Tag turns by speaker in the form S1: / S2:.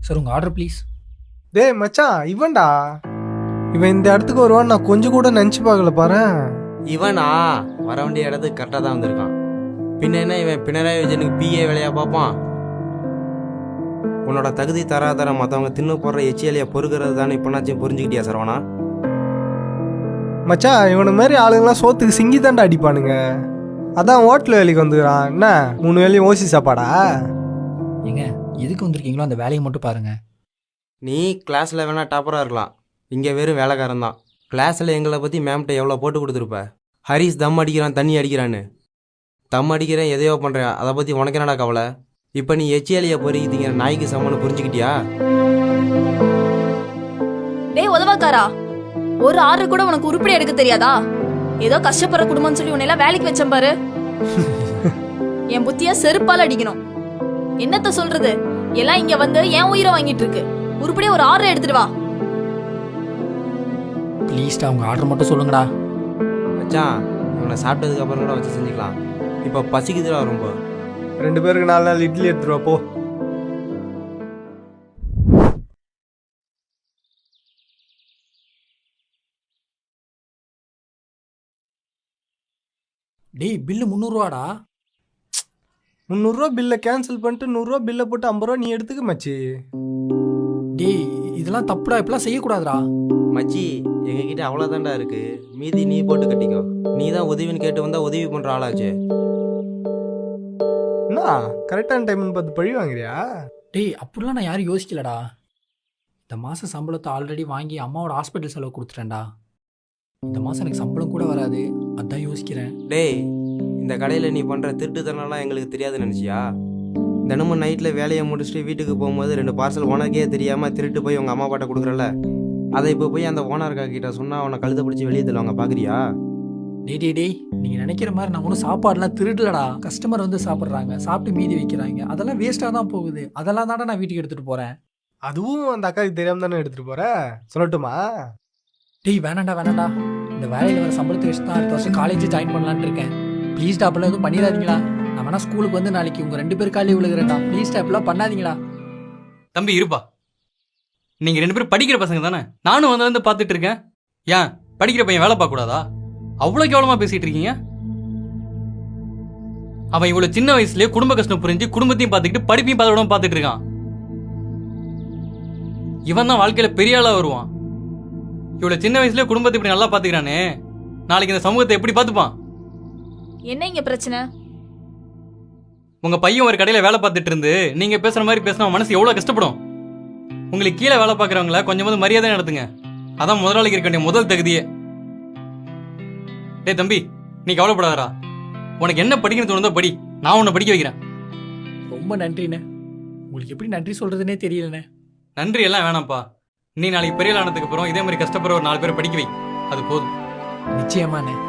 S1: Sir உங்கள் order please
S2: டேய் மச்சான் இவன்டா. இவன் இந்த இடத்துக்கு வருவான்னு நான் கொஞ்சம் கூட நினச்சி பார்க்கல பாரு
S3: இவனா? வர வேண்டிய இடத்துக்கு கரெக்டாக தான் வந்திருக்கான். பின்ன என்ன இவன்? பினராயி விஜயனுக்கு பிஏ வேலையா பார்ப்பான்? உன்னோட தகுதி தராதர மற்றவங்க தின்னு போடுற எச்சியலையை பொறுக்கிறது தானே இப்போனாச்சும் புரிஞ்சுக்கிட்டியா சரவணா?
S2: மச்சான் இவனை மாதிரி ஆளுங்களாம் சோத்துக்கு சிங்கி தாண்டா அடிப்பானுங்க. அதான் ஹோட்டல் வேலைக்கு வந்துக்கிறான். என்ன? மூணு வேலையும் ஓசி சாப்பாடா?
S1: ஏங்க எதுக்கு வந்திருக்கீங்களோ அந்த வேலையை மட்டும் பாருங்க.
S3: நீ கிளாஸில் வேணா டாப்பராக இருக்கலாம். இங்கே வெறும் வேலைக்காரன் தான். கிளாஸில் எங்களை பற்றி மேம்கிட்ட எவ்வளோ போட்டு கொடுத்துருப்ப? ஹரிஸ் தம் அடிக்கிறான் தண்ணி அடிக்கிறான்னு. தம் அடிக்கிறேன் எதையோ பண்ணுறேன் அதை பற்றி உனக்கு என்னடா கவலை? இப்போ நீ எச்சியலையை பொறிக்கிட்டீங்க நாய்க்கு சமன்னு புரிஞ்சுக்கிட்டியா?
S4: டேய் உதவாக்காரா? ஒரு ஆர்டர் கூட உனக்கு உருப்படி எடுக்க தெரியாதா? ஏதோ கஷ்டப்படுற குடும்பம்னு சொல்லி உன்னை எல்லாம் வேலைக்கு வச்சேன் பாரு. என் புத்திய செருப்பால் அடிக்கணும். என்னத்த சொல்றது? எல்லாம் இங்க வந்து என் உயிரை வாங்கிட்டு இருக்கு. உருப்படியா ஒரு ஆர்டர் எடுத்துட்டு வா.
S1: ப்ளீஸ்டா உங்கள் ஆர்டர் மட்டும் சொல்லுங்கடா.
S3: மச்சான் இவனை சாப்பிட்டதுக்கு அப்புறம் கூட வச்சு செஞ்சுக்கலாம். இப்போ பசிக்குதுடா ரொம்ப.
S2: ரெண்டு பேருக்கு நாலு நாள் இட்லி எடுத்துட்டு வா போ.
S1: டேய் பில்லு முந்நூறுவாடா?
S2: முந்நூறுரூவா பில்லை கேன்சல் பண்ணிட்டு நூறுரூவா பில்லை போட்டு ஐம்பது ரூபா நீ எடுத்துக்க மச்சி.
S1: டேய் இதெல்லாம் தப்புடா இப்பெல்லாம் செய்யக்கூடாதுடா.
S3: மச்சி எங்ககிட்ட அவ்வளோதான்டா இருக்கு. மீதி நீ போட்டு கட்டிக்கோ. நீ தான் உதவின்னு கேட்டு வந்தா உதவி பண்ணுற ஆளாச்சே.
S2: என்ன கரெக்டான டைம்னு பார்த்து பழி வாங்குறியா?
S1: டேய் அப்படிலாம் நான் யாரும் யோசிக்கலடா. இந்த மாதம் சம்பளத்தை ஆல்ரெடி வாங்கி அம்மாவோட ஹாஸ்பிட்டல் செலவு கொடுத்துட்டேன்டா. இந்த மாதம் எனக்கு சம்பளம் கூட வராது. அதான் யோசிக்கிறேன்.
S3: டேய் இந்த கடையில் நீ பண்ணுற திருட்டுத்தனம்லாம் எங்களுக்கு தெரியாதுன்னு நினச்சியா? தினமும் நைட்டில் வேலையை முடிச்சுட்டு வீட்டுக்கு போகும்போது ரெண்டு பார்சல் உனக்கே தெரியாமல் திருட்டு போய் உங்கள் அம்மா பாட்ட கொடுக்குறல அதை இப்போ போய் அந்த ஓனர்க்கா கிட்ட சொன்னால் அவனை கழுத்தை பிடிச்சி வெளியே தள்ளுவாங்க. பார்க்குறியா
S1: டேய் டேய் டேய் நீங்கள் நினைக்கிற மாதிரி நான் ஒன்றும் சாப்பாடுலாம் திருடலடா. கஸ்டமர் வந்து சாப்பிட்றாங்க. சாப்பிட்டு மீதி வைக்கிறாங்க. அதெல்லாம் வேஸ்ட்டாக தான் போகுது. அதெல்லாம் தானே நான் வீட்டுக்கு எடுத்துகிட்டு போகிறேன்
S2: அதுவும் அந்த அக்காவுக்கு தெரியாம தானே எடுத்துட்டு போற? சொல்லட்டுமா?
S1: டேய் வேணாண்டா வேணாண்டா இந்த வேலையில் வர சம்பளத்தை வச்சு தான் அடுத்த வருஷம் காலேஜ் ஜாயின் பண்ணலான்னு இருக்கேன். ப்ளீஸ் அப்பெல்லாம் எதுவும் பண்ணிடாதீங்களா? நான் வேணா ஸ்கூலுக்கு வந்து நாளைக்கு உங்க ரெண்டு பேர் காலி விழுகிறேன்டா. ப்ளீஸ் அப்பெல்லாம் பண்ணாதீங்களா?
S5: தம்பி இருப்பா. நீங்க ரெண்டு பேரும் படிக்கிற பசங்க தானே? நானும் வந்து வந்து பார்த்துட்டு இருக்கேன். ஏன்? படிக்கிற பையன் வேலை பார்க்க கூடாதா அவ்வளோ கேவலமா பேசிட்டு இருக்கீங்க? அவன் இவ்வளவு சின்ன வயசுலயே குடும்ப கஷ்டம் புரிஞ்சு குடும்பத்தையும் பார்த்துக்கிட்டு படிப்பையும் பார்த்து பார்த்துட்டு இருக்கான். இவன் தான் வாழ்க்கையில பெரிய ஆளா வருவான். இவ்வளவு சின்ன வயசுலயே குடும்பத்தை இப்படி நல்லா பாத்துக்கிறானே நாளைக்கு இந்த சமூகத்தை எப்படி பார்த்துப்பான்?
S4: என்ன இங்க பிரச்சனை?
S5: உங்க பையன் ஒரு கடையில வேலை பார்த்துட்டு இருந்து நீங்க பேசுற மாதிரி பேசினா மனசு எவ்வளவு கஷ்டப்படும்? உங்களுக்கு கீழே வேலை பார்க்கறவங்கள கொஞ்சமாவது மரியாதை நடத்துங்க. அதான் முதலாளிக்கு இருக்க வேண்டிய முதல் தகுதியே. டேய் தம்பி நீ கவலைப்படாதடா. உனக்கு என்ன படிக்கணும் தோணுதோ படி. நான் உன்னை படிக்க வைக்கிறேன்.
S1: ரொம்ப நன்றிண்ணே. உங்களுக்கு எப்படி நன்றி சொல்கிறதுனே தெரியலண்ணே.
S5: நன்றி எல்லாம் வேணாம்ப்பா. நீ நாளைக்கு பெரிய ஆனதுக்கு அப்புறம் இதே மாதிரி கஷ்டப்படுற ஒரு நாலு பேரை படிக்க வை. அது போதும்.
S1: நிச்சயமாண்ணே.